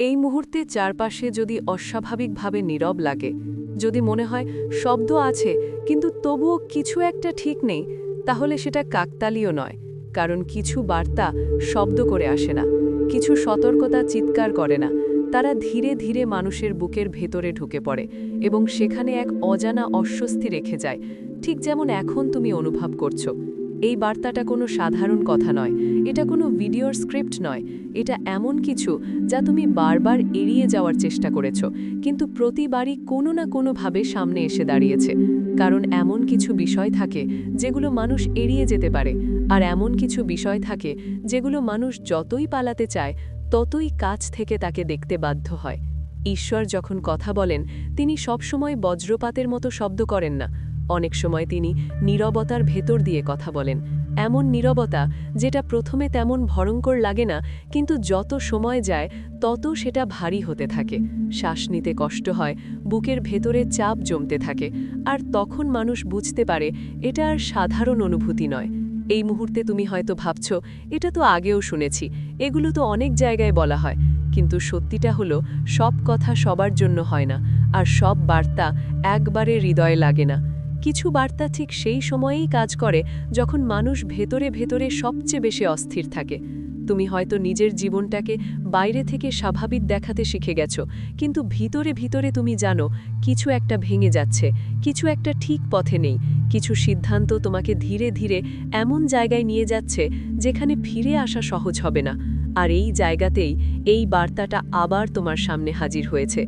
এই মুহূর্তে চারপাশে যদি অস্বাভাবিকভাবে নীরব লাগে, যদি মনে হয় শব্দ আছে, কিন্তু তবুও কিছু একটা ঠিক নেই, তাহলে সেটা কাকতালীয় নয়, কারণ কিছু বার্তা শব্দ করে আসে না, কিছু সতর্কতা চিৎকার করে না, তারা ধীরে ধীরে মানুষের বুকের ভেতরে ঢুকে পড়ে এবং সেখানে এক অজানা অস্বস্তি রেখে যায়, ঠিক যেমন এখন তুমি অনুভব করছ। এই বার্তাটা কোনো সাধারণ কথা নয়। এটা কোনো ভিডিওর স্ক্রিপ্ট নয়। এটা এমন কিছু যা তুমি বারবার এড়িয়ে যাওয়ার চেষ্টা করেছ, কিন্তু প্রতিবারই কোনো না কোনোভাবে সামনে এসে দাঁড়িয়েছে। কারণ এমন কিছু বিষয় থাকে যেগুলো মানুষ এড়িয়ে যেতে পারে, আর এমন কিছু বিষয় থাকে যেগুলো মানুষ যতই পালাতে চায়, ততই কাছ থেকে তাকে দেখতে বাধ্য হয়। ঈশ্বর যখন কথা বলেন, তিনি সবসময় বজ্রপাতের মতো শব্দ করেন না। অনেক সময় তিনি নীরবতার ভেতর দিয়ে কথা বলেন। এমন নীরবতা যেটা প্রথমে তেমন ভয়ঙ্কর লাগে না, কিন্তু যত সময় যায়, তত সেটা ভারী হতে থাকে। শ্বাস নিতে কষ্ট হয়, বুকের ভেতরে চাপ জমতে থাকে, আর তখন মানুষ বুঝতে পারে এটা আর সাধারণ অনুভূতি নয়। এই মুহূর্তে তুমি হয়তো ভাবছ, এটা তো আগেও শুনেছি, এগুলো তো অনেক জায়গায় বলা হয়। কিন্তু সত্যিটা হলো, সব কথা সবার জন্য হয় না, আর সব বার্তা একবারে হৃদয়ে লাগে না। কিছু বার্তা ঠিক সেই সময়েই কাজ করে যখন মানুষ ভেতরে ভেতরে সবচেয়ে বেশি অস্থির থাকে। তুমি হয়তো নিজের জীবনটাকে বাইরে থেকে স্বাভাবিক দেখাতে শিখে গেছো, কিন্তু ভিতরে ভিতরে তুমি জানো কিছু একটা ভেঙে যাচ্ছে, কিছু একটা ঠিক পথে নেই, কিছু সিদ্ধান্ত তোমাকে ধীরে ধীরে এমন জায়গায় নিয়ে যাচ্ছে যেখানে ফিরে আসা সহজ হবে না। আর এই জায়গাতেই এই বার্তাটা আবার তোমার সামনে হাজির হয়েছে।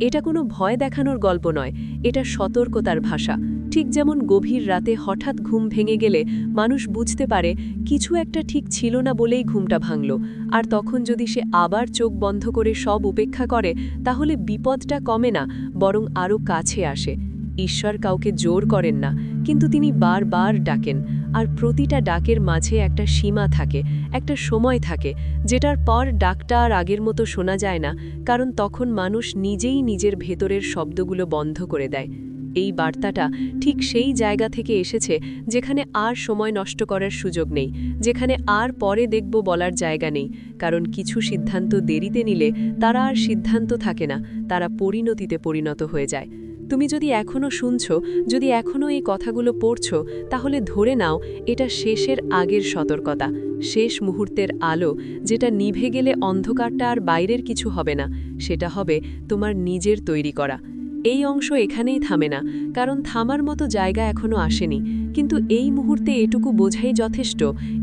এটা কোনো ভয় দেখানোর গল্প নয়, এটা সতর্কতার ভাষা। ঠিক যেমন গভীর রাতে হঠাৎ ঘুম ভেঙে গেলে মানুষ বুঝতে পারে কিছু একটা ঠিক ছিল না বলেই ঘুমটা ভাঙল। আর তখন যদি সে আবার চোখ বন্ধ করে সব উপেক্ষা করে, তাহলে বিপদটা কমে না, বরং আরও কাছে আসে। ঈশ্বর কাউকে জোর করেন না, কিন্তু তিনি বারবার ডাকেন। আর প্রতিটা ডাকের মাঝে একটা সীমা থাকে, একটা সময় থাকে, যেটার পর ডাকটা আর আগের মতো শোনা যায় না, কারণ তখন মানুষ নিজেই নিজের ভেতরের শব্দগুলো বন্ধ করে দেয়। এই বার্তাটা ঠিক সেই জায়গা থেকে এসেছে যেখানে আর সময় নষ্ট করার সুযোগ নেই, যেখানে আর পরে দেখব বলার জায়গা নেই। কারণ কিছু সিদ্ধান্ত দেরিতে নিলে তারা আর সিদ্ধান্ত থাকে না, তারা পরিণতিতে পরিণত হয়ে যায়। তুমি যদি এখনও শুনছ, যদি এখনও এই কথাগুলো পড়ছ, তাহলে ধরে নাও এটা শেষের আগের সতর্কতা, শেষ মুহূর্তের আলো, যেটা নিভে গেলে অন্ধকারটা আর বাইরের কিছু হবে না, সেটা হবে তোমার নিজের তৈরি করা। এই অংশ এখানেই থামে না, কারণ থামার মতো জায়গা এখনও আসেনি। কিন্তু এই মুহূর্তে এটুকু বোঝাই যথেষ্ট,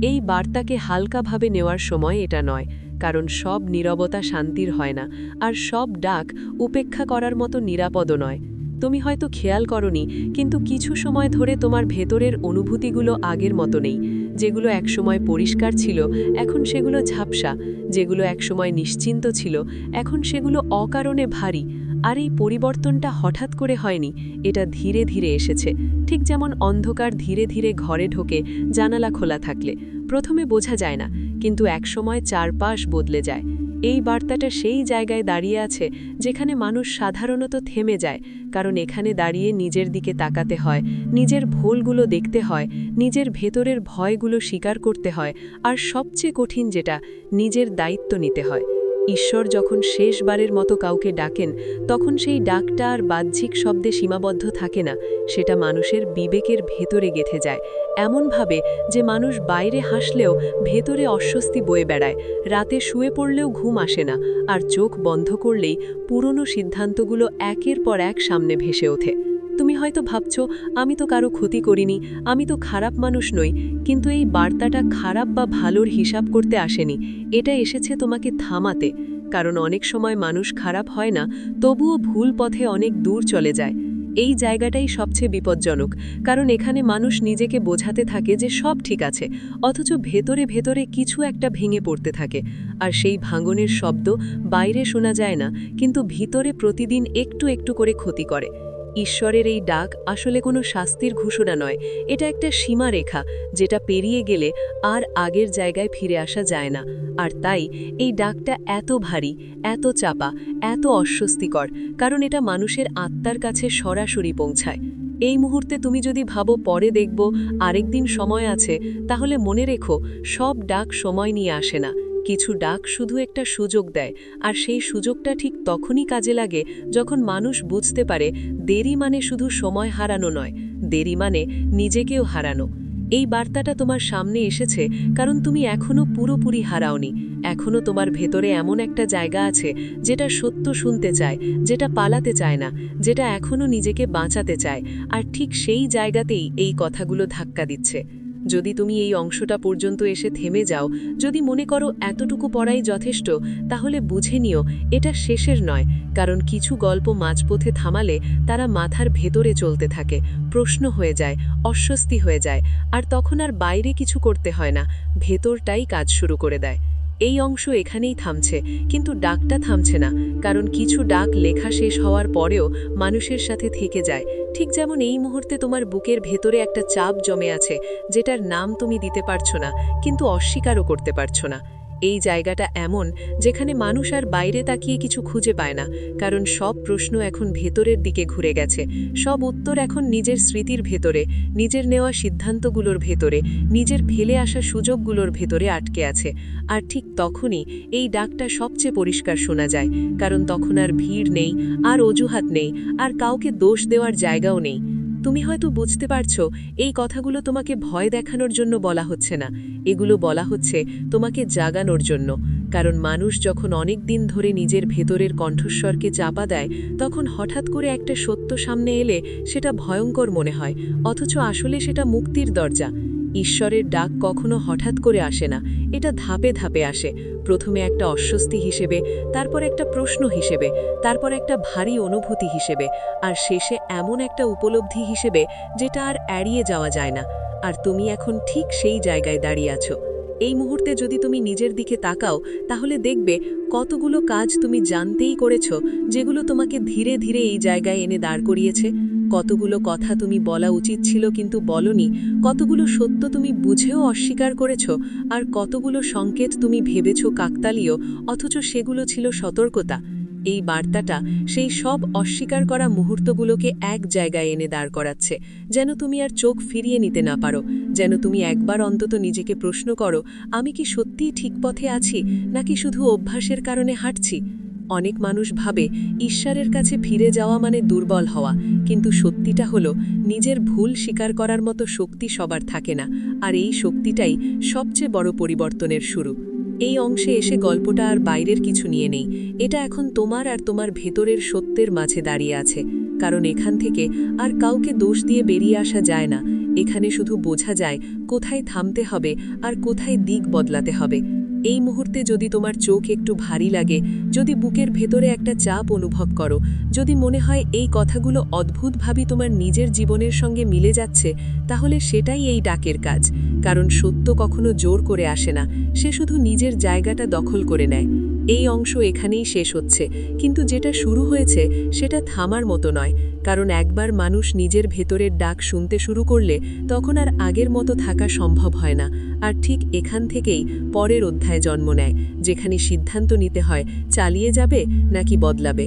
এই বার্তাকে হালকাভাবে নেওয়ার সময় এটা নয়, কারণ সব নীরবতা শান্তির হয় না, আর সব ডাক উপেক্ষা করার মতো নিরাপদও নয়। তুমি হয়তো খেয়াল করনি, কিন্তু কিছু সময় ধরে তোমার ভেতরের অনুভূতিগুলো আগের মতো নেই, যেগুলো একসময় পরিষ্কার ছিল, এখন সেগুলো ঝাপসা, যেগুলো একসময় নিশ্চিন্ত ছিল, এখন সেগুলো অকারণে ভারী আর এই পরিবর্তনটা হঠাৎ করে হয়নি, এটা ধীরে ধীরে এসেছে। ঠিক যেমন অন্ধকার ধীরে ধীরে ঘরে ঢোকে, জানালা খোলা থাকলে। প্রথমে বোঝা যায় না, কিন্তু একসময় চারপাশ বদলে যায়। এই বার্তাটা সেই জায়গায় দাঁড়িয়ে আছে, যেখানে মানুষ সাধারণত থেমে যায়, কারণ এখানে দাঁড়িয়ে নিজের দিকে তাকাতে হয়, নিজের ভুলগুলো দেখতে হয়, নিজের ভেতরের ভয়গুলো স্বীকার করতে হয়, আর সবচেয়ে কঠিন যেটা, নিজের দায়িত্ব নিতে হয়। ঈশ্বর যখন শেষবারের মতো কাউকে ডাকেন, তখন সেই ডাকটা আর বাহ্যিক শব্দে সীমাবদ্ধ থাকে না, সেটা মানুষের বিবেকের ভেতরে গেথে যায়। এমনভাবে যে মানুষ বাইরে হাসলেও ভেতরে অস্বস্তি বয়ে বেড়ায়, রাতে শুয়ে পড়লেও ঘুম আসে না, আর চোখ বন্ধ করলেই পুরনো সিদ্ধান্তগুলো একের পর এক সামনে ভেসে ওঠে। তুমি হয়তো ভাবছ, আমি তো কারও ক্ষতি করিনি, আমি তো খারাপ মানুষ নই, কিন্তু এই বার্তাটা খারাপ বা ভালোর হিসাব করতে আসেনি, এটা এসেছে তোমাকে থামাতে, কারণ অনেক সময় মানুষ খারাপ হয় না, তবুও ভুল পথে অনেক দূর চলে যায়। এই জায়গাটাই সবচেয়ে বিপজ্জনক, কারণ এখানে মানুষ নিজেকে বোঝাতে থাকে যে সব ঠিক আছে, অথচ ভেতরে ভেতরে কিছু একটা ভেঙে পড়তে থাকে, আর সেই ভাঙনের শব্দ বাইরে শোনা যায় না, কিন্তু ভিতরে প্রতিদিন একটু একটু করে ক্ষতি করে। ঈশ্বরের এই ডাক আসলে কোনো শাস্তির ঘোষণা নয়। এটা একটা সীমারেখা, যেটা পেরিয়ে গেলে আর আগের জায়গায় ফিরে আসা যায় না। আর তাই এই ডাকটা এত ভারী, এত চাপা, এত অস্বস্তিকর, কারণ এটা মানুষের আত্মার কাছে সরাসরি পৌঁছায়। এই মুহূর্তে তুমি যদি ভাবো পরে দেখব, আরেকদিন সময় আছে, তাহলে মনে রেখো, সব ডাক সময় নিয়ে আসে না। কিছু ডাক শুধু একটা সুযোগ দেয়, আর সেই সুযোগটা ঠিক তখনই কাজে লাগে যখন মানুষ বুঝতে পারে দেরি মানে শুধু সময় হারানো নয়, দেরি মানে নিজেকেও হারানো। এই বার্তাটা তোমার সামনে এসেছে কারণ তুমি এখনও পুরোপুরি হারাওনি। এখনও তোমার ভেতরে এমন একটা জায়গা আছে যেটা সত্য শুনতে চায়, যেটা পালাতে চায় না, যেটা এখনও নিজেকে বাঁচাতে চায়, আর ঠিক সেই জায়গাতেই এই কথাগুলো ধাক্কা দিচ্ছে। যদি তুমি এই অংশটা পর্যন্ত এসে থেমে যাও, যদি মনে করো এতটুকু পড়াই যথেষ্ট, তাহলে বুঝে নিও, এটা শেষের নয়, কারণ কিছু গল্প মাঝপথে থামালে তারা মাথার ভেতরে চলতে থাকে, প্রশ্ন হয়ে যায়, অস্বস্তি হয়ে যায়, আর তখন আর বাইরে কিছু করতে হয় না, ভেতরটাই কাজ শুরু করে দেয়। এই অংশ এখানেই থামছে, কিন্তু ডাকটা থামছে না, কারণ কিছু ডাক লেখা শেষ হওয়ার পরেও মানুষের সাথে থেকে যায়। ঠিক যেমন এই মুহূর্তে তোমার বুকের ভেতরে একটা চাপ জমে আছে, যেটার নাম তুমি দিতে পারছ না, কিন্তু অস্বীকারও করতে পারছ না। এই জায়গাটা এমন যেখানে মানুষ আর বাইরে তাকিয়ে কিছু খুঁজে পায় না, কারণ সব প্রশ্ন এখন ভেতরের দিকে ঘুরে গেছে। সব উত্তর এখন নিজের স্মৃতির ভেতরে, নিজের নেওয়া সিদ্ধান্তগুলোর ভেতরে, নিজের ফেলে আসা সুযোগগুলোর ভেতরে আটকে আছে। আর ঠিক তখনই এই ডাকটা সবচেয়ে পরিষ্কার শোনা যায়, কারণ তখন আর ভিড় নেই, আর অজুহাত নেই, আর কাউকে দোষ দেওয়ার জায়গাও নেই। তুমি হয়তো বুঝতে পারছ, এই কথাগুলো তোমাকে ভয় দেখানোর জন্য বলা হচ্ছে না। এগুলো বলা হচ্ছে তোমাকে জাগানোর জন্য। কারণ মানুষ যখন অনেক দিন ধরে নিজের ভেতরের কণ্ঠস্বরকে চাপা দেয়, তখন হঠাৎ করে একটা সত্য সামনে এলে সেটা ভয়ঙ্কর মনে হয়, অথচ আসলে সেটা মুক্তির দরজা। ঈশ্বরের ডাক কখনো হঠাৎ করে আসে না, এটা ধাপে ধাপে আসে। প্রথমে একটা অস্বস্তি হিসেবে, তারপর একটা প্রশ্ন হিসেবে, তারপর একটা ভারী অনুভূতি হিসেবে, আর শেষে এমন একটা উপলব্ধি হিসেবে, যেটা আর এড়িয়ে যাওয়া যায় না। আর তুমি এখন ঠিক সেই জায়গায় দাঁড়িয়ে আছো। এই মুহূর্তে যদি তুমি নিজের দিকে তাকাও, তাহলে দেখবে কতগুলো কাজ তুমি জানতেই করেছ, যেগুলো তোমাকে ধীরে ধীরে এই জায়গায় এনে দাঁড় করিয়েছে। কতগুলো কথা তুমি বলা উচিত ছিল কিন্তু বলনি, কতগুলো সত্য তুমি বুঝেও অস্বীকার করেছ, আর কতগুলো সংকেত তুমি ভেবেছ কাকতালীয়, অথচ সেগুলো ছিল সতর্কতা। এই বার্তাটা সেই সব অস্বীকার করা মুহূর্তগুলোকে এক জায়গায় এনে দাঁড় করাচ্ছে। যেন তুমি আর চোখ ফিরিয়ে নিতে না পারো। যেন তুমি একবার অন্তত নিজেকে প্রশ্ন করো, আমি কি সত্যিই ঠিক পথে আছি, নাকি শুধু অভ্যাসের কারণে হাঁটছি? অনেক মানুষ ভাবে, ঈশ্বরের কাছে ফিরে যাওয়া মানে দুর্বল হওয়া। কিন্তু সত্যিটা হলো, নিজের ভুল স্বীকার করার মতো শক্তি সবার থাকে না। আর এই শক্তিটাই সবচেয়ে বড় পরিবর্তনের শুরু। এই অংশে এসে গল্পটা আর বাইরের কিছু নিয়ে নেই। এটা এখন তোমার আর তোমার ভেতরের সত্যের মাঝে দাঁড়িয়ে আছে। কারণ এখান থেকে আর কাউকে দোষ দিয়ে বেরিয়ে আসা যায় না। এখানে শুধু বোঝা যায় কোথায় থামতে হবে আর কোথায় দিক বদলাতে হবে। এই মুহূর্তে যদি তোমার চোখ একটু ভারী লাগে, যদি বুকের ভেতরে একটা চাপ অনুভব করো, যদি মনে হয় এই কথাগুলো অদ্ভুতভাবে তোমার নিজের জীবনের সঙ্গে মিলে যাচ্ছে, তাহলে সেটাই এই ডাকের কাজ। কারণ সত্য কখনো জোর করে আসে না, সে শুধু নিজের জায়গাটা দখল করে নেয়। এই অংশ এখানেই শেষ হচ্ছে, কিন্তু যেটা শুরু হয়েছে সেটা থামার মতো নয়, কারণ একবার মানুষ নিজের ভেতরের ডাক শুনতে শুরু করলে তখন আর আগের মতো থাকা সম্ভব হয় না, আর ঠিক এখান থেকেই পরের অধ্যায় জন্ম নেয়, যেখানে সিদ্ধান্ত নিতে হয় চালিয়ে যাবে নাকি বদলাবে।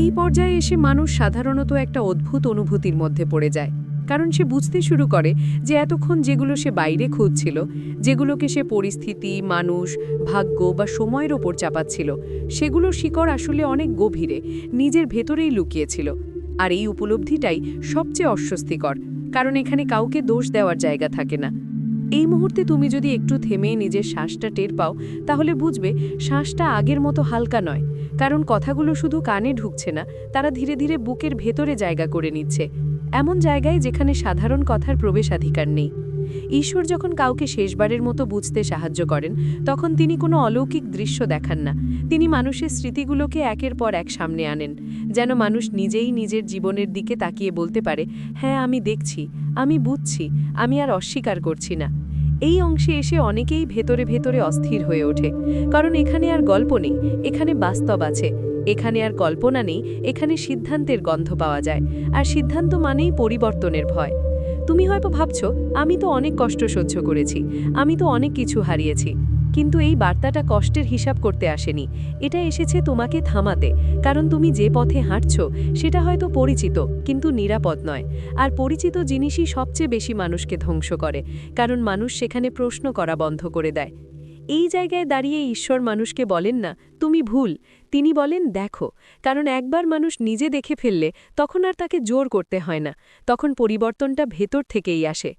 এই পর্যায়ে এসে মানুষ সাধারণত একটা অদ্ভুত অনুভূতির মধ্যে পড়ে যায়। কারণ সে বুঝতে শুরু করে যে এতক্ষণ যেগুলো সে বাইরে খুঁজছিল, যেগুলোকে সে পরিস্থিতি, মানুষ, ভাগ্য বা সময়ের ওপর চাপাচ্ছিল সেগুলো শিকড় আসলে অনেক গভীরে, নিজের ভেতরেই লুকিয়েছিল। আর এই উপলব্ধিটাই সবচেয়ে অস্বস্তিকর, কারণ এখানে কাউকে দোষ দেওয়ার জায়গা থাকে না। এই মুহূর্তে তুমি যদি একটু থেমে নিজের শ্বাসটা টের পাও, তাহলে বুঝবে শ্বাসটা আগের মতো হালকা নয়, কারণ কথাগুলো শুধু কানে ঢুকছে না, তারা ধীরে ধীরে বুকের ভেতরে জায়গা করে নিচ্ছে। এমন জায়গায় যেখানে সাধারণ কথার প্রবেশাধিকার নেই। ঈশ্বর যখন কাউকে শেষবারের মতো বুঝতে সাহায্য করেন, তখন তিনি কোনো অলৌকিক দৃশ্য দেখান না। তিনি মানুষের স্মৃতিগুলোকে একের পর এক সামনে আনেন, যেন মানুষ নিজেই নিজের জীবনের দিকে তাকিয়ে বলতে পারে হ্যাঁ আমি দেখছি, আমি বুঝছি, আমি আর অস্বীকার করছি না। এই অংশে এসে অনেকেই ভেতরে ভেতরে অস্থির হয়ে ওঠে, কারণ এখানে আর গল্প নেই, এখানে বাস্তব আছে। এখানে আর কল্পনা নেই, এখানে সিদ্ধান্তের গন্ধ পাওয়া যায়। আর সিদ্ধান্ত মানেই পরিবর্তনের ভয়। তুমি হয়তো ভাবছ, আমি তো অনেক কষ্ট সহ্য করেছি, আমি তো অনেক কিছু হারিয়েছি। কিন্তু এই বার্তাটা কষ্টের হিসাব করতে আসেনি। এটা এসেছে তোমাকে থামাতে, কারণ তুমি যে পথে হাঁটছ, সেটা হয়তো পরিচিত, কিন্তু নিরাপদ নয়। আর পরিচিত জিনিসই সবচেয়ে বেশি মানুষকে ধ্বংস করে, কারণ মানুষ সেখানে প্রশ্ন করা বন্ধ করে দেয়। এই জায়গায় দাঁড়িয়ে ঈশ্বর মানুষকে বলেন না, তুমি ভুল তিনি বলেন, দেখো, কারণ একবার মানুষ নিজে দেখে ফেললে তখন আর তাকে জোর করতে হয় না, তখন পরিবর্তনটা ভেতর থেকেই আসে।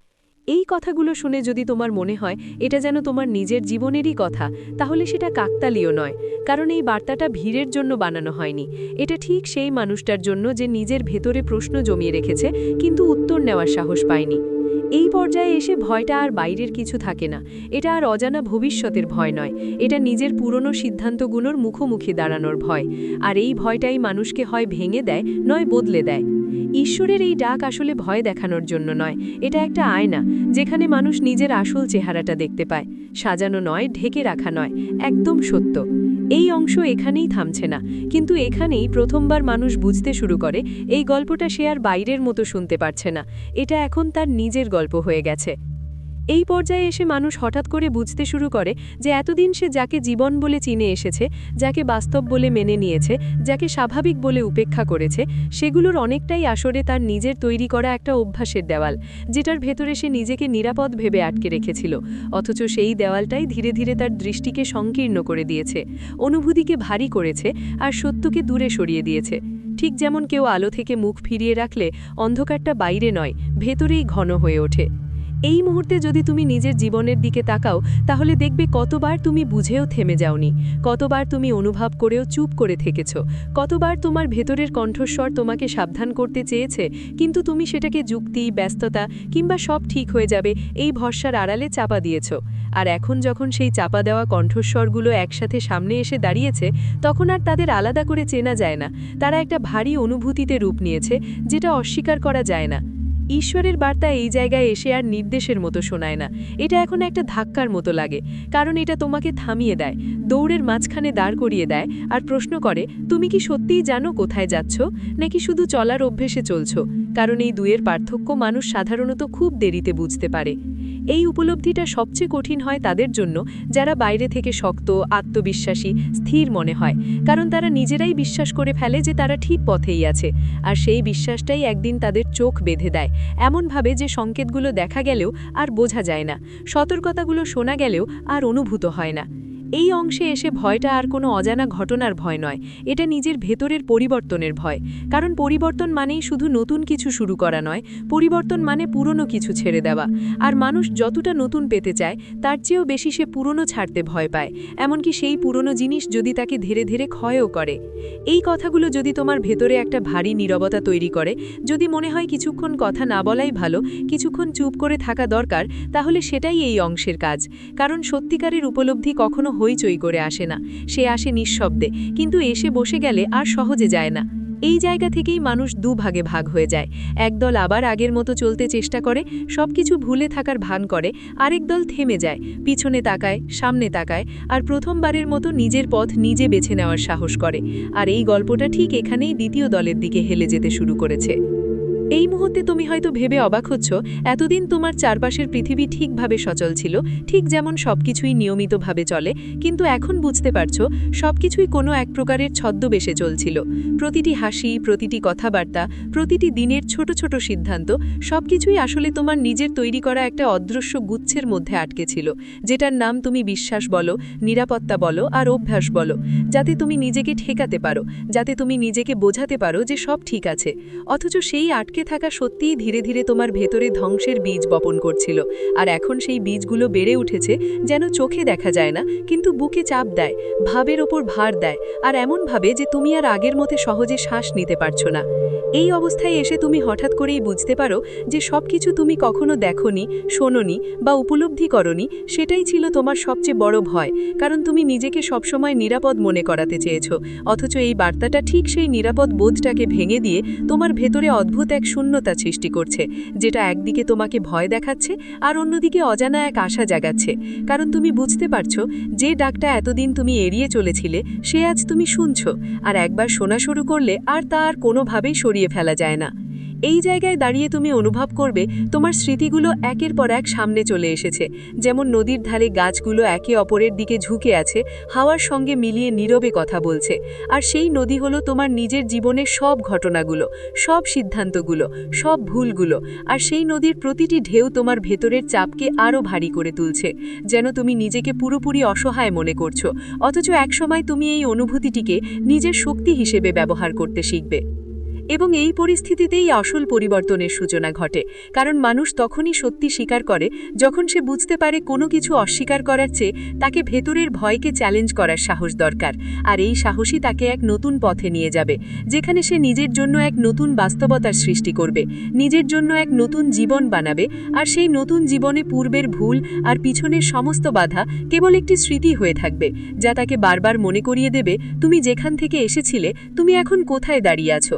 এই কথাগুলো শুনে যদি তোমার মনে হয় এটা যেন তোমার নিজের জীবনেরই কথা, তাহলে সেটা কাকতালীয় নয়, কারণ এই বার্তাটা ভিড়ের জন্য বানানো হয়নি। এটা ঠিক সেই মানুষটার জন্য যে নিজের ভেতরে প্রশ্ন জমিয়ে রেখেছে, কিন্তু উত্তর নেওয়ার সাহস পায়নি। এই পর্যায়ে এসে ভয়টা আর বাইরের কিছু থাকে না। এটা আর অজানা ভবিষ্যতের ভয় নয়। এটা নিজের পুরনো সিদ্ধান্তগুলোর মুখোমুখি দাঁড়ানোর ভয়। আর এই ভয়টাই মানুষকে হয় ভেঙে দেয়, নয় বদলে দেয়। ঈশ্বরের এই ডাক আসলে ভয় দেখানোর জন্য নয়। এটা একটা আয়না, যেখানে মানুষ নিজের আসল চেহারাটা দেখতে পায়। সাজানো নয়, ঢেকে রাখা নয়। একদম সত্য। এই অংশ এখানেই থামছে না। কিন্তু এখানেই প্রথমবার মানুষ বুঝতে শুরু করে, এই গল্পটা সে আর বাইরের মতো শুনতে পারছে না। এটা এখন তার নিজের গল্প হয়ে গেছে। এই পর্যায়ে এসে মানুষ হঠাৎ করে বুঝতে শুরু করে যে এতদিন সে যাকে জীবন বলে চিনে এসেছে, যাকে বাস্তব বলে মেনে নিয়েছে, যাকে স্বাভাবিক বলে উপেক্ষা করেছে, সেগুলোর অনেকটাই আসরে তার নিজের তৈরি করা একটা অভ্যাসের দেওয়াল, যেটার ভেতরে সে নিজেকে নিরাপদ ভেবে আটকে রেখেছিল। অথচ সেই দেওয়ালটাই ধীরে ধীরে তার দৃষ্টিকে সংকীর্ণ করে দিয়েছে, অনুভূতিকে ভারী করেছে আর সত্যকে দূরে সরিয়ে দিয়েছে। ঠিক যেমন কেউ আলো থেকে মুখ ফিরিয়ে রাখলে অন্ধকারটা বাইরে নয়, ভেতরেই ঘন হয়ে ওঠে। এই মুহূর্তে যদি তুমি নিজের জীবনের দিকে তাকাও, তাহলে দেখবে কতবার তুমি বুঝেও থেমে যাওনি, কতবার তুমি অনুভব করেও চুপ করে থেকেছ, কতবার তোমার ভেতরের কণ্ঠস্বর তোমাকে সাবধান করতে চেয়েছে, কিন্তু তুমি সেটাকে যুক্তি, ব্যস্ততা কিংবা সব ঠিক হয়ে যাবে এই ভরসার আড়ালে চাপা দিয়েছ। আর এখন যখন সেই চাপা দেওয়া কণ্ঠস্বরগুলো একসাথে সামনে এসে দাঁড়িয়েছে, তখন আর তাদের আলাদা করে চেনা যায় না। তারা একটা ভারী অনুভূতিতে রূপ নিয়েছে, যেটা অস্বীকার করা যায় না। ঈশ্বরের বার্তা এই জায়গায় এসে আর নির্দেশের মতো শোনায় না। এটা এখন একটা ধাক্কার মতো লাগে, কারণ এটা তোমাকে থামিয়ে দেয়, দৌড়ের মাঝখানে দাঁড় করিয়ে দেয় আর প্রশ্ন করে, তুমি কি সত্যিই জানো কোথায় যাচ্ছ? নাকি শুধু চলার অভ্যেসে চলছ? কারণ এই দুয়ের পার্থক্য মানুষ সাধারণত খুব দেরিতে বুঝতে পারে। এই উপলব্ধিটা সবচেয়ে কঠিন হয় তাদের জন্য, যারা বাইরে থেকে শক্ত, আত্মবিশ্বাসী, স্থির মনে হয়, কারণ তারা নিজেরাই বিশ্বাস করে ফেলে যে তারা ঠিক পথেই আছে, আর সেই বিশ্বাসটাই একদিন তাদের চোখ বেঁধে দেয়। এমনভাবে যে সংকেতগুলো দেখা গেলেও আর বোঝা যায় না, সতর্কতাগুলো শোনা গেলেও আর অনুভূত হয় না। এই অংশে এসে ভয়টা আর কোনো অজানা ঘটনার ভয় নয়। এটা নিজের ভেতরের পরিবর্তনের ভয়। কারণ পরিবর্তন মানেই শুধু নতুন কিছু শুরু করা নয়, পরিবর্তন মানে পুরনো কিছু ছেড়ে দেওয়া। আর মানুষ যতটা নতুন পেতে চায়, তার চেয়েও বেশি সে পুরনো ছাড়তে ভয় পায়। এমনকি সেই পুরনো জিনিস যদি তাকে ধীরে ধীরে ক্ষয়ও করে। এই কথাগুলো যদি তোমার ভেতরে একটা ভারী নীরবতা তৈরি করে, যদি মনে হয় কিছুক্ষণ কথা না বলাই ভালো, কিছুক্ষণ চুপ করে থাকা দরকার, তাহলে সেটাই এই অংশের কাজ। কারণ সত্যিকারের উপলব্ধি কখনো হইচই করে আসে না। সে আসে নিঃশব্দে, কিন্তু এসে বসে গেলে আর সহজে যায় না। এই জায়গা থেকেই মানুষ দুভাগে ভাগ হয়ে যায়। একদল আবার আগের মতো চলতে চেষ্টা করে, সবকিছু ভুলে থাকার ভান করে, আরেক দল থেমে যায়, পিছনে তাকায়, সামনে তাকায়, আর প্রথমবারের মতো নিজের পথ নিজে বেছে নেওয়ার সাহস করে। আর এই গল্পটা ঠিক এখানেই দ্বিতীয় দলের দিকে হেলে যেতে শুরু করেছে। এই মুহূর্তে তুমি হয়তো ভেবে অবাক হচ্ছ, এতদিন তোমার চারপাশের পৃথিবী ঠিকভাবে সচল ছিল, ঠিক যেমন সবকিছুই নিয়মিতভাবে চলে, কিন্তু এখন বুঝতে পারছ, সবকিছুই কোনো এক প্রকারের ছদ্মবেশে চলছিল। প্রতিটি হাসি, প্রতিটি কথাবার্তা, প্রতিটি দিনের ছোট ছোট সিদ্ধান্ত, সবকিছুই আসলে তোমার নিজের তৈরি করা একটা অদৃশ্য গুচ্ছের মধ্যে আটকে ছিল, যেটার নাম তুমি বিশ্বাস বলো, নিরাপত্তা বলো, আর অভ্যাস বলো, যাতে তুমি নিজেকে ঠেকাতে পারো, যাতে তুমি নিজেকে বোঝাতে পারো যে সব ঠিক আছে। অথচ সেই আটকে থাকা সত্যিই ধীরে ধীরে তোমার ভেতরে ধ্বংসের বীজ বপন করছিল। আর এখন সেই বীজগুলো বেড়ে উঠেছে, যেন চোখে দেখা যায় না, কিন্তু বুকে চাপ দেয়, ভাবের ওপর ভার দেয়, আর এমনভাবে যে তুমি আর আগের মতে সহজে শ্বাস নিতে পারছ না। এই অবস্থায় এসে তুমি হঠাৎ করেই বুঝতে পারো যে সবকিছু তুমি কখনো দেখনি, শোনোনি বা উপলব্ধি করনি, সেটাই ছিল তোমার সবচেয়ে বড় ভয়, কারণ তুমি নিজেকে সবসময় নিরাপদ মনে করাতে চেয়েছ, অথচ এই বার্তাটা ঠিক সেই নিরাপদ বোধটাকে ভেঙে দিয়ে তোমার ভেতরে অদ্ভুত এক শূন্যতা সৃষ্টি করছে, যেটা একদিকে তোমাকে ভয় দেখাচ্ছে আর অন্যদিকে অজানা এক আশা জাগাচ্ছে। কারণ তুমি বুঝতে পারছ, যে ডাকটা এতদিন তুমি এড়িয়ে চলেছিলে, সে আজ তুমি শুনছো, আর একবার শোনা শুরু করলে আর তা আর কোনোভাবেই সরিয়ে ফেলা যায় না। এই জায়গায় দাঁড়িয়ে তুমি অনুভব করবে তোমার স্মৃতিগুলো একের পর এক সামনে চলে এসেছে। যেমন নদীর ধারে গাছগুলো একে অপরের দিকে ঝুঁকে আছে, হাওয়ার সঙ্গে মিলিয়ে নীরবে কথা বলছে। আর সেই নদী হলো তোমার নিজের জীবনের সব ঘটনাগুলো, সব সিদ্ধান্তগুলো, সব ভুলগুলো। আর সেই নদীর প্রতিটি ঢেউ তোমার ভেতরের চাপকে আরও ভারী করে তুলছে, যেন তুমি নিজেকে পুরোপুরি অসহায় মনে করছ। অথচ একসময় তুমি এই অনুভূতিটিকে নিজের শক্তি হিসেবে ব্যবহার করতে শিখবে। এবং এই পরিস্থিতিতেই আসল পরিবর্তনের সূচনা ঘটে, কারণ মানুষ তখনই সত্যি স্বীকার করে যখন সে বুঝতে পারে কোনো কিছু অস্বীকার করার চেয়ে তাকে ভেতরের ভয়কে চ্যালেঞ্জ করার সাহস দরকার, আর এই সাহসই তাকে এক নতুন পথে নিয়ে যাবে, যেখানে সে নিজের জন্য এক নতুন বাস্তবতার সৃষ্টি করবে, নিজের জন্য এক নতুন জীবন বানাবে, আর সেই নতুন জীবনে পূর্বের ভুল আর পিছনের সমস্ত বাধা কেবল একটি স্মৃতি হয়ে থাকবে, যা তাকে বারবার মনে করিয়ে দেবে, তুমি যেখান থেকে এসেছিলে, তুমি এখন কোথায় দাঁড়িয়ে আছো?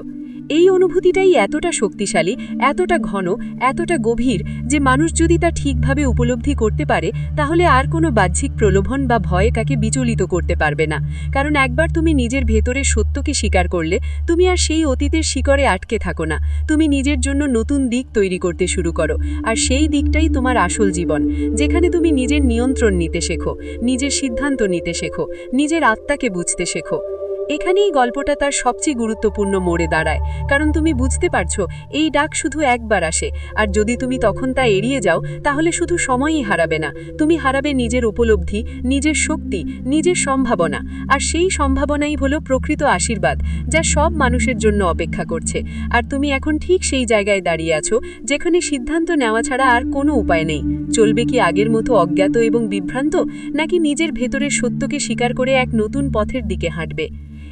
এই অনুভূতিটাই এতটা শক্তিশালী, এতটা ঘন, এতটা গভীর যে মানুষ যদি তা ঠিকভাবে উপলব্ধি করতে পারে, তাহলে আর কোনো বাহ্যিক প্রলোভন বা ভয় কাকে বিচলিত করতে পারবে না। কারণ একবার তুমি নিজের ভেতরের সত্যকে স্বীকার করলে, তুমি আর সেই অতীতের শিকড়ে আটকে থাকো না। তুমি নিজের জন্য নতুন দিক তৈরি করতে শুরু করো। আর সেই দিকটাই তোমার আসল জীবন, যেখানে তুমি নিজের নিয়ন্ত্রণ নিতে শেখো, নিজের সিদ্ধান্ত নিতে শেখো, নিজের আত্মাকে বুঝতে শেখো। এখানেই গল্পটা তার সবচেয়ে গুরুত্বপূর্ণ মোড়ে দাঁড়ায়। কারণ তুমি বুঝতে পারছ, এই ডাক শুধু একবার আসে। আর যদি তুমি তখন তা এড়িয়ে যাও, তাহলে শুধু সময়ই হারাবে না। তুমি হারাবে নিজের উপলব্ধি, নিজের শক্তি, নিজের সম্ভাবনা। আর সেই সম্ভাবনাই হলো প্রকৃত আশীর্বাদ, যা সব মানুষের জন্য অপেক্ষা করছে। আর তুমি এখন ঠিক সেই জায়গায় দাঁড়িয়ে আছো, যেখানে সিদ্ধান্ত নেওয়া ছাড়া আর কোনো উপায় নেই। চলবে কি আগের মতো অজ্ঞাত এবং বিভ্রান্ত, নাকি নিজের ভেতরের সত্যকে স্বীকার করে এক নতুন পথের দিকে হাঁটবে?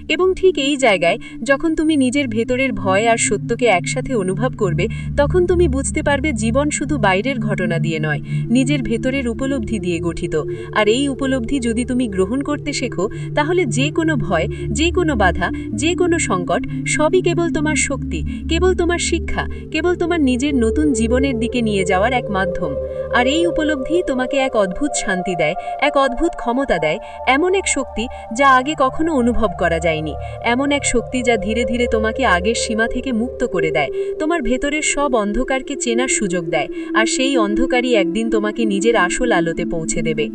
এবং ঠিক এই জায়গায়, যখন তুমি নিজের ভেতরের ভয় আর সত্যকে একসাথে অনুভব করবে, তখন তুমি বুঝতে পারবে জীবন শুধু বাইরের ঘটনা দিয়ে নয়, নিজের ভেতরের উপলব্ধি দিয়ে গঠিত। আর এই উপলব্ধি যদি তুমি গ্রহণ করতে শেখো, তাহলে যে কোনো ভয়, যে কোনো বাধা, যে কোনো সংকট, সবই কেবল তোমার শক্তি, কেবল তোমার শিক্ষা, কেবল তোমার নিজের নতুন জীবনের দিকে নিয়ে যাওয়ার এক মাধ্যম। আর এই উপলব্ধি তোমাকে এক অদ্ভুত শান্তি দেয়, এক অদ্ভুত ক্ষমতা দেয়, এমন এক শক্তি যা আগে কখনো অনুভব করা যায়নি এমন এক শক্তি যা ধীরে ধীরে তোমাকে আগের সীমা থেকে মুক্ত করে দেয়। তোমার ভেতরের সব অন্ধকারকে চেনার সুযোগ দেয়। আর সেই অন্ধকারই একদিন তোমাকে নিজের আসল আলোতে পৌঁছে দেবে।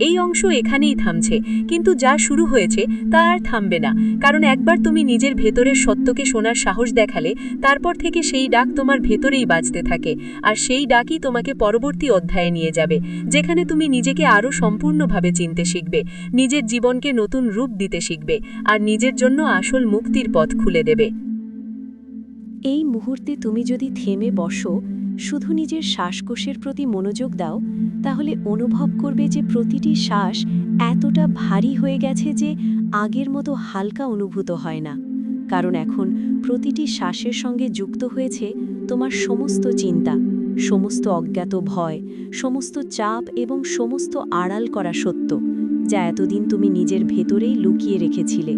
এই অংশ এখানেই থামছে, কিন্তু যা শুরু হয়েছে তা আর থামবে না, কারণ একবার তুমি নিজের ভেতরের সত্যকে শোনার সাহস দেখালে, তারপর থেকে সেই ডাক তোমার ভেতরেই বাজতে থাকে, আর সেই ডাকই তোমাকে পরবর্তী অধ্যায়ে নিয়ে যাবে, যেখানে তুমি নিজেকে আরও সম্পূর্ণভাবে চিনতে শিখবে, নিজের জীবনকে নতুন রূপ দিতে শিখবে, আর নিজের জন্য আসল মুক্তির পথ খুলে দেবে। এই মুহূর্তে তুমি যদি থেমে বসো শুধু নিজের শ্বাসকোষের প্রতি মনোযোগ দাও, তাহলে অনুভব করবে যে প্রতিটি শ্বাস এতটা ভারী হয়ে গেছে যে আগের মতো হালকা অনুভূত হয় না। কারণ এখন প্রতিটি শ্বাসের সঙ্গে যুক্ত হয়েছে তোমার সমস্ত চিন্তা, সমস্ত অজ্ঞাত ভয়, সমস্ত চাপ এবং সমস্ত আড়াল করা সত্য, যা এতদিন তুমি নিজের ভেতরেই লুকিয়ে রেখেছিলে।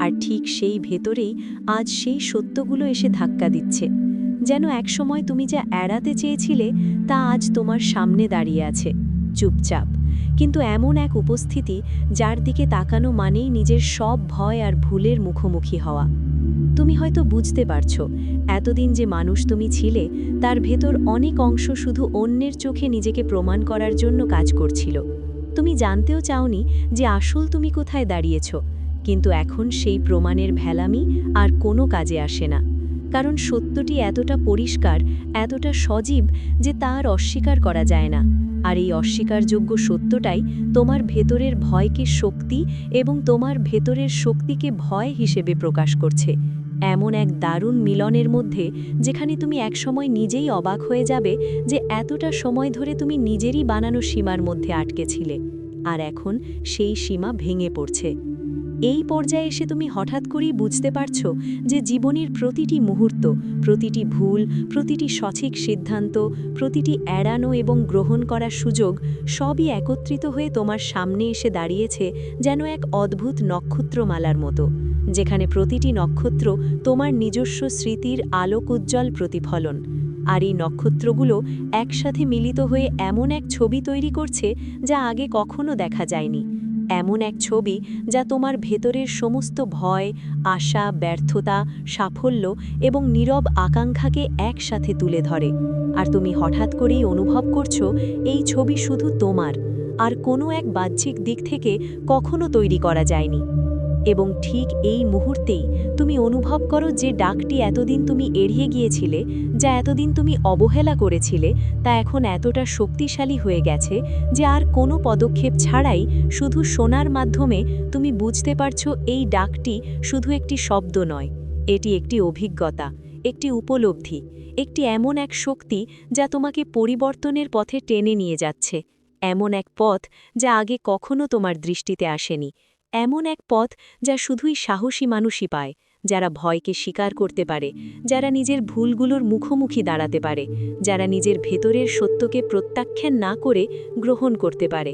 আর ঠিক সেই ভেতরেই আজ সেই সত্যগুলো এসে ধাক্কা দিচ্ছে। যেন একসময় তুমি যা এড়াতে চেয়েছিলে, তা আজ তোমার সামনে দাঁড়িয়ে আছে। চুপচাপ। কিন্তু এমন এক উপস্থিতি যার দিকে তাকানো মানেই নিজের সব ভয় আর ভুলের মুখোমুখি হওয়া। তুমি হয়তো বুঝতে পারছ, এতদিন যে মানুষ তুমি ছিলে, তার ভেতর অনেক অংশ শুধু অন্যের চোখে নিজেকে প্রমাণ করার জন্য কাজ করছিল। তুমি জানতেও চাওনি যে আসল তুমি কোথায় দাঁড়িয়েছ, কিন্তু এখন সেই প্রমাণের ভেলামি আর কোনো কাজে আসে না। কারণ সত্যটি এতটা পরিষ্কার, এতটা সজীব যে তার অস্বীকার করা যায় না। আর এই অস্বীকারযোগ্য সত্যটাই তোমার ভেতরের ভয়কে শক্তি এবং তোমার ভেতরের শক্তিকে ভয় হিসেবে প্রকাশ করছে। এমন এক দারুণ মিলনের মধ্যে যেখানে তুমি একসময় নিজেই অবাক হয়ে যাবে যে এতটা সময় ধরে তুমি নিজেরই বানানো সীমার মধ্যে আটকে ছিলে। আর এখন সেই সীমা ভেঙে পড়ছে। এই পর্যায়ে এসে তুমি হঠাৎ করেই বুঝতে পারছ যে জীবনের প্রতিটি মুহূর্ত, প্রতিটি ভুল, প্রতিটি সঠিক সিদ্ধান্ত, প্রতিটি এড়ানো এবং গ্রহণ করার সুযোগ সবই একত্রিত হয়ে তোমার সামনে এসে দাঁড়িয়েছে যেন এক অদ্ভুত নক্ষত্রমালার মতো, যেখানে প্রতিটি নক্ষত্র তোমার নিজস্ব স্মৃতির আলোক উজ্জ্বল প্রতিফলন। আর এই নক্ষত্রগুলো একসাথে মিলিত হয়ে এমন এক ছবি তৈরি করছে যা আগে কখনো দেখা যায়নি। এমন এক ছবি যা তোমার ভেতরের সমস্ত ভয়, আশা, ব্যর্থতা, সাফল্য এবং নীরব আকাঙ্ক্ষাকে একসাথে তুলে ধরে। আর তুমি হঠাৎ করেই অনুভব করছ, এই ছবি শুধু তোমার, আর কোনো এক বাহ্যিক দিক থেকে কখনো তৈরি করা যায়নি। এবং ঠিক এই মুহূর্তেই তুমি অনুভব করো যে ডাকটি এতদিন তুমি এড়িয়ে গিয়েছিলে, যা এতদিন তুমি অবহেলা করেছিলে, তা এখন এতটা শক্তিশালী হয়ে গেছে যে আর কোনো পদক্ষেপ ছাড়াই শুধু শোনার মাধ্যমে তুমি বুঝতে পারছ এই ডাকটি শুধু একটি শব্দ নয়, এটি একটি অভিজ্ঞতা, একটি উপলব্ধি, একটি এমন এক শক্তি যা তোমাকে পরিবর্তনের পথে টেনে নিয়ে যাচ্ছে, এমন এক পথ যা আগে কখনো তোমার দৃষ্টিতে আসেনি। এমন এক পথ যা শুধুই সাহসী মানুষই পায়, যারা ভয়কে স্বীকার করতে পারে, যারা নিজের ভুলগুলোর মুখোমুখি দাঁড়াতে পারে, যারা নিজের ভেতরের সত্যকে প্রত্যাখ্যান না করে গ্রহণ করতে পারে।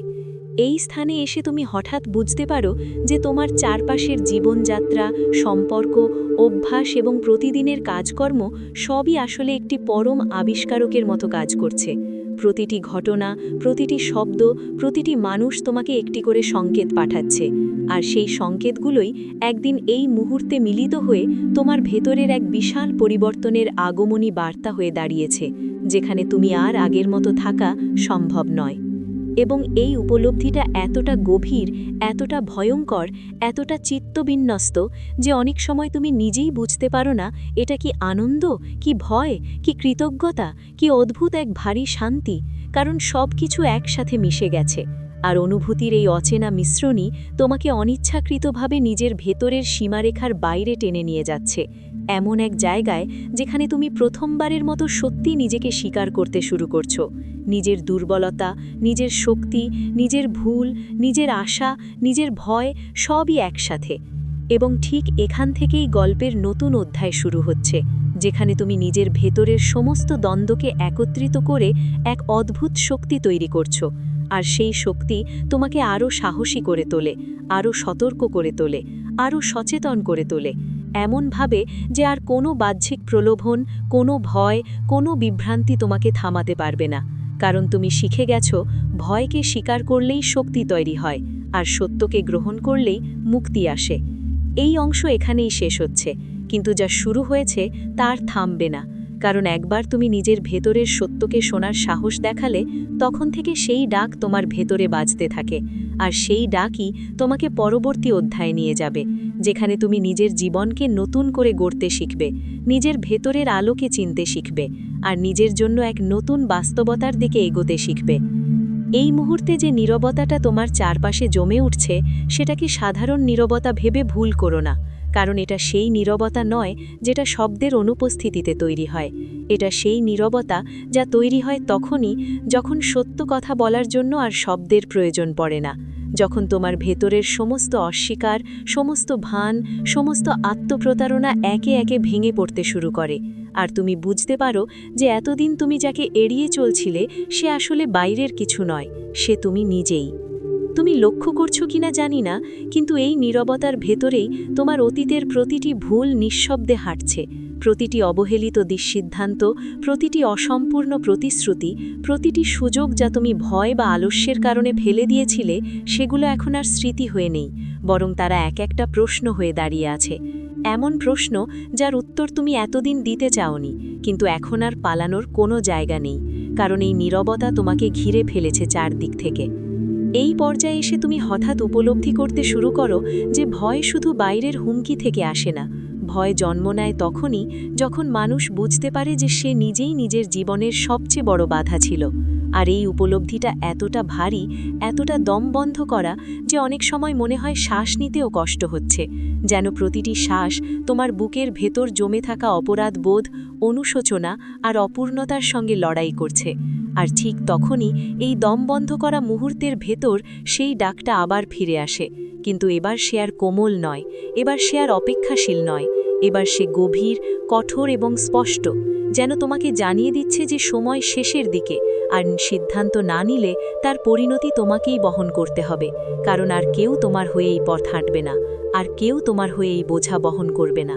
এই স্থানে এসে তুমি হঠাৎ বুঝতে পারো যে তোমার চারপাশের জীবনযাত্রা, সম্পর্ক, অভ্যাস এবং প্রতিদিনের কাজকর্ম সবই আসলে একটি পরম আবিষ্কারকের মতো কাজ করছে। প্রতিটি ঘটনা, প্রতিটি শব্দ, প্রতিটি মানুষ তোমাকে একটি করে সংকেত পাঠাচ্ছে। আর সেই সংকেতগুলোই একদিন এই মুহূর্তে মিলিত হয়ে তোমার ভেতরের এক বিশাল পরিবর্তনের আগমনী বার্তা হয়ে দাঁড়িয়েছে, যেখানে তুমি আর আগের মতো থাকা সম্ভব নয়। এবং এই উপলব্ধিটা এতটা গভীর, এতটা ভয়ঙ্কর, এতটা চিত্তবিন্যস্ত যে অনেক সময় তুমি নিজেই বুঝতে পারো না, এটা কি আনন্দ, কি ভয়, কি কৃতজ্ঞতা, কি অদ্ভুত এক ভারী শান্তি, কারণ সব কিছু একসাথে মিশে গেছে। আর অনুভূতির এই অচেনা মিশ্রণই তোমাকে অনিচ্ছাকৃতভাবে নিজের ভেতরের সীমারেখার বাইরে টেনে নিয়ে যাচ্ছে। এমন এক জায়গায় যেখানে তুমি প্রথমবারের মতো সত্যি নিজেকে স্বীকার করতে শুরু করছ। নিজের দুর্বলতা, নিজের শক্তি, নিজের ভুল, নিজের আশা, নিজের ভয় সবই একসাথে। এবং ঠিক এখান থেকেই গল্পের নতুন অধ্যায় শুরু হচ্ছে, যেখানে তুমি নিজের ভেতরের সমস্ত দ্বন্দ্বকে একত্রিত করে এক অদ্ভুত শক্তি তৈরি করছ। আর সেই শক্তি তোমাকে আরও সাহসী করে তোলে, আরও সতর্ক করে তোলে, আরও সচেতন করে তোলে। এমনভাবে যে আর কোনো বাহ্যিক প্রলোভন, কোনো ভয়, কোনো বিভ্রান্তি তোমাকে থামাতে পারবে না। কারণ তুমি শিখে গেছো, ভয়কে স্বীকার করলেই শক্তি তৈরি হয়, আর সত্যকে গ্রহণ করলেই মুক্তি আসে। এই অংশ এখানেই শেষ হচ্ছে, কিন্তু যা শুরু হয়েছে তার থামবে না। কারণ একবার তুমি নিজের ভেতরের সত্যকে শোনার সাহস দেখালে, তখন থেকে সেই ডাক তোমার ভেতরে বাজতে থাকে। আর সেই ডাকই তোমাকে পরবর্তী অধ্যায়ে নিয়ে যাবে, যেখানে তুমি নিজের জীবনকে নতুন করে গড়তে শিখবে, নিজের ভেতরের আলোকে চিনতে শিখবে, আর নিজের জন্য এক নতুন বাস্তবতার দিকে এগোতে শিখবে। এই মুহূর্তে যে নীরবতাটা তোমার চারপাশে জমে উঠছে সেটা কি সাধারণ নীরবতা ভেবে ভুল করো না। কারণ এটা সেই নীরবতা নয় যেটা শব্দের অনুপস্থিতিতে তৈরি হয়। এটা সেই নীরবতা যা তৈরি হয় তখনই যখন সত্য কথা বলার জন্য আর শব্দের প্রয়োজন পড়ে না। যখন তোমার ভেতরের সমস্ত অস্বীকার, সমস্ত ভান, সমস্ত আত্মপ্রতারণা একে একে ভেঙে পড়তে শুরু করে। আর তুমি বুঝতে পারো যে এতদিন তুমি যাকে এড়িয়ে চলছিলে, সে আসলে বাইরের কিছু নয়, সে তুমি নিজেই। তুমি লক্ষ্য করছ কিনা জানি না, কিন্তু এই নীরবতার ভেতরেই তোমার অতীতের প্রতিটি ভুল নিঃশব্দে হাঁটছে। প্রতিটি অবহেলিত দিসিদ্ধান্ত প্রতিটি অসম্পূর্ণ প্রতিশ্রুতি, প্রতিটি সুযোগ যা তুমি ভয় বা আলস্যের কারণে ফেলে দিয়েছিলে, সেগুলো এখন আর স্মৃতি হয়ে নেই, বরং তারা এক একটা প্রশ্ন হয়ে দাঁড়িয়ে আছে। এমন প্রশ্ন যার উত্তর তুমি এতদিন দিতে চাওনি, কিন্তু এখন আর পালানোর কোনো জায়গা নেই, কারণ এই নীরবতা তোমাকে ঘিরে ফেলেছে চারদিক থেকে। এই পর্যায়ে এসে তুমি হঠাৎ উপলব্ধি করতে শুরু করো যে ভয় শুধু বাইরের হুমকি থেকে আসে না। ভয় জন্ম নেয় তখনই যখন মানুষ বুঝতে পারে যে সে নিজেই নিজের জীবনের সবচেয়ে বড় বাধা ছিল। আর এই উপলব্ধিটা এতটা ভারী, এতটা দম বন্ধ করা যে অনেক সময় মনে হয় শ্বাস নিতেও কষ্ট হচ্ছে। যেন প্রতিটি শ্বাস তোমার বুকের ভেতর জমে থাকা অপরাধ বোধ, অনুশোচনা আর অপূর্ণতার সঙ্গে লড়াই করছে। আর ঠিক তখনই এই দম বন্ধ করা মুহূর্তের ভেতর সেই ডাকটা আবার ফিরে আসে। কিন্তু এবার সে আর কোমল নয়, এবার সে আর অপেক্ষাশীল নয়, এবার সে গভীর, কঠোর এবং স্পষ্ট, যেন তোমাকে জানিয়ে দিচ্ছে যে সময় শেষের দিকে আর সিদ্ধান্ত না নিলে তার পরিণতি তোমাকেই বহন করতে হবে, কারণ আর কেউ তোমার হয়ে এই পথ হাঁটবে না, আর কেউ তোমার হয়ে এই বোঝা বহন করবে না।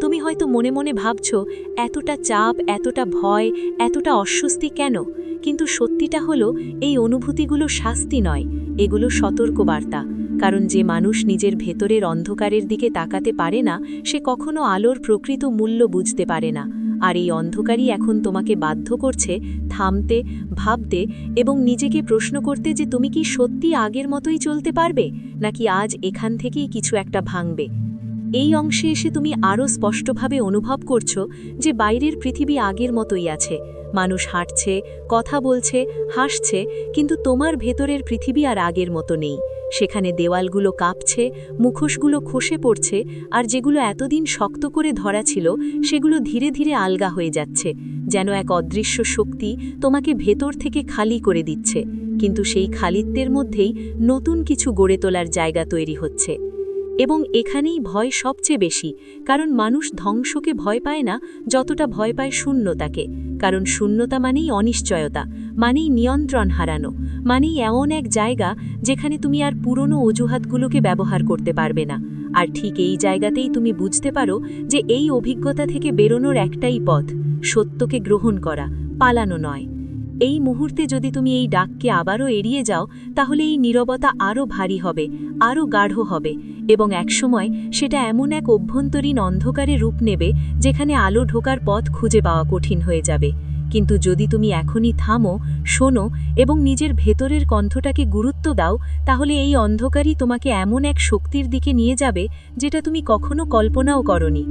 তুমি হয়তো মনে মনে ভাবছ, এতটা চাপ, এতটা ভয়, এতটা অস্বস্তি কেন? কিন্তু সত্যিটা হলো, এই অনুভূতিগুলো শাস্তি নয়, এগুলো সতর্কবার্তা, কারণ যে মানুষ নিজের ভেতরের অন্ধকারের দিকে তাকাতে পারে না, সে কখনো আলোর প্রকৃত মূল্য বুঝতে পারে না। আর এই অন্ধকারই এখন তোমাকে বাধ্য করছে থামতে, ভাবতে এবং নিজেকে প্রশ্ন করতে যে তুমি কি সত্যি আগের মতোই চলতে পারবে? নাকি আজ এখান থেকেই কিছু একটা ভাঙবে? এই অংশে এসে তুমি আরও স্পষ্টভাবে অনুভব করছ যে বাইরের পৃথিবী আগের মতোই আছে। মানুষ হাঁটছে, কথা বলছে, হাসছে, কিন্তু তোমার ভেতরের পৃথিবী আর আগের মতো নেই। সেখানে দেওয়ালগুলো কাঁপছে, মুখোশগুলো খসে পড়ছে, আর যেগুলো এতদিন শক্ত করে ধরা ছিল, সেগুলো ধীরে ধীরে আলগা হয়ে যাচ্ছে। যেন এক অদৃশ্য শক্তি তোমাকে ভেতর থেকে খালি করে দিচ্ছে। কিন্তু সেই খালিত্বের মধ্যেই নতুন কিছু গড়ে তোলার জায়গা তৈরি হচ্ছে। এবং এখানেই ভয় সবচেয়ে বেশি, কারণ মানুষ ধ্বংসকে ভয় পায় না যতটা ভয় পায় শূন্যতাকে। কারণ শূন্যতা মানেই অনিশ্চয়তা, মানেই নিয়ন্ত্রণ হারানো, মানেই এমন এক জায়গা যেখানে তুমি আর পুরনো অজুহাতগুলোকে ব্যবহার করতে পারবে না। আর ঠিক এই জায়গাতেই তুমি বুঝতে পারো যে এই অভিজ্ঞতা থেকে বেরোনোর একটাই পথ, সত্যকে গ্রহণ করা, পালানো নয়। এই মুহূর্তে যদি তুমি এই ডাককে আবারও এড়িয়ে যাও, তাহলে এই নীরবতা আরও ভারী হবে, আরও গাঢ় হবে এবং একসময় সেটা এমন এক অভ্যন্তরীণ অন্ধকারে রূপ নেবে যেখানে আলো ঢোকার পথ খুঁজে পাওয়া কঠিন হয়ে যাবে। কিন্তু যদি তুমি এখনই থামো, শোনো এবং নিজের ভেতরের কণ্ঠটাকে গুরুত্ব দাও, তাহলে এই অন্ধকারই তোমাকে এমন এক শক্তির দিকে নিয়ে যাবে যেটা তুমি কখনো কল্পনাও করনি।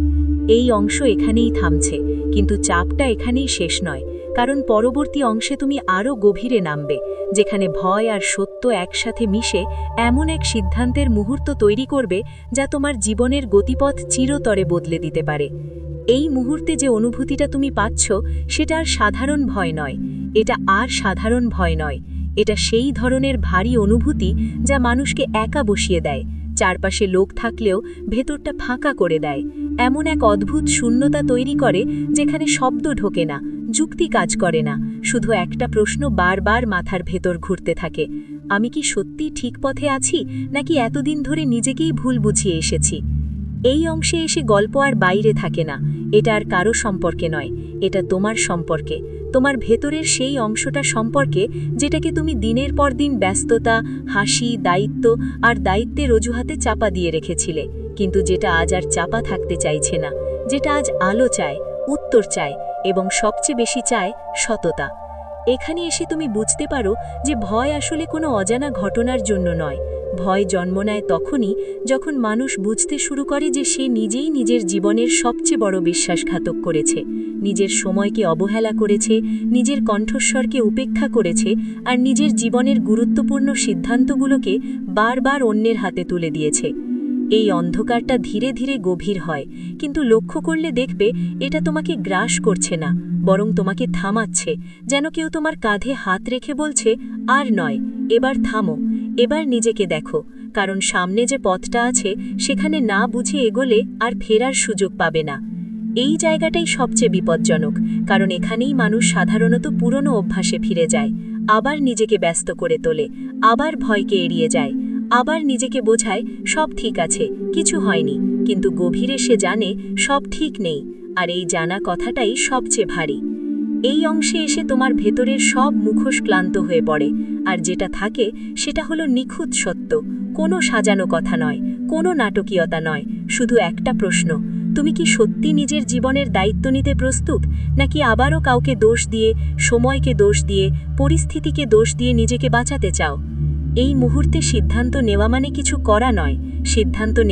এই অংশ এখানেই থামছে, কিন্তু চাপটা এখানেই শেষ নয়। কারণ পরবর্তী অংশে তুমি আরও গভীরে নামবে, যেখানে ভয় আর সত্য একসাথে মিশে এমন এক সিদ্ধান্তের মুহূর্ত তৈরি করবে যা তোমার জীবনের গতিপথ চিরতরে বদলে দিতে পারে। এই মুহূর্তে যে অনুভূতিটা তুমি পাচ্ছ, সেটা আর সাধারণ ভয় নয়, এটা আর সাধারণ ভয় নয়, এটা সেই ধরনের ভারী অনুভূতি যা মানুষকে একা বসিয়ে দেয় চারপাশে লোক থাকলেও ভেতরটা ফাঁকা করে দেয়। এমন এক অদ্ভুত শূন্যতা তৈরি করে যেখানে শব্দ ঢোকে না, যুক্তি কাজ করে না। শুধু একটা প্রশ্ন বারবার মাথার ভেতর ঘুরতে থাকে। আমি কি সত্যি ঠিক পথে আছি, নাকি এতদিন ধরে নিজেকেই ভুল বুঝিয়ে এসেছি? এই অংশে এসে গল্প আর বাইরে থাকে না। এটা আর কারও সম্পর্কে নয়। এটা তোমার সম্পর্কে। তোমার ভেতরের সেই অংশটা সম্পর্কে যেটাকে তুমি দিনের পর দিন ব্যস্ততা, হাসি, দায়িত্ব আর দায়িত্বের অজুহাতে চাপা দিয়ে রেখেছিলে। কিন্তু যেটা আজ আর চাপা থাকতে চাইছে না, যেটা আজ আলো চায়, উত্তর চায় এবং সবচেয়ে বেশি চায় সততা। এখানে এসে তুমি বুঝতে পারো যে ভয় আসলে কোনো অজানা ঘটনার জন্য নয়। ভয় জন্ম নেয় তখনই যখন মানুষ বুঝতে শুরু করে যে সে নিজেই নিজের জীবনের সবচেয়ে বড় বিশ্বাসঘাতক করেছে। নিজের সময়কে অবহেলা করেছে, নিজের কণ্ঠস্বরকে উপেক্ষা করেছে আর নিজের জীবনের গুরুত্বপূর্ণ সিদ্ধান্তগুলোকে বারবার অন্যের হাতে তুলে দিয়েছে। এই অন্ধকারটা ধীরে ধীরে গভীর হয়, কিন্তু লক্ষ্য করলে দেখবে এটা তোমাকে গ্রাস করছে না, বরং তোমাকে থামাচ্ছে, যেন কেউ তোমার কাঁধে হাত রেখে বলছে, আর নয়, এবার থামো, এবার নিজেকে দেখো। কারণ সামনে যে পথটা আছে, সেখানে না বুঝে এগোলে আর ফেরার সুযোগ পাবে না। এই জায়গাটাই সবচেয়ে বিপজ্জনক, কারণ এখানেই মানুষ সাধারণত পুরনো অভ্যাসে ফিরে যায়, আবার নিজেকে ব্যস্ত করে তোলে, আবার ভয়কে এড়িয়ে যায়। আবার নিজেকে বোঝায়, সব ঠিক আছে, কিছু হয়নি। কিন্তু গভীরে সে জানে, সব ঠিক নেই, আর এই জানা কথাটাই সবচেয়ে ভারী। এই অংশে এসে তোমার ভেতরের সব মুখোশ ক্লান্ত হয়ে পড়ে, আর যেটা থাকে, সেটা হলো নিখুঁত সত্য। কোনো সাজানো কথা নয়, কোনো নাটকীয়তা নয়, শুধু একটা প্রশ্ন, তুমি কি সত্যি নিজের জীবনের দায়িত্ব নিতে প্রস্তুত? নাকি আবারও কাউকে দোষ দিয়ে, সময়কে দোষ দিয়ে, পরিস্থিতিকে দোষ দিয়ে নিজেকে বাঁচাতে চাও? এই মুহূর্তে সিদ্ধান্ত নেওয়া মানে কিছু করা নয় সিদ্ধান্ত নেওয়া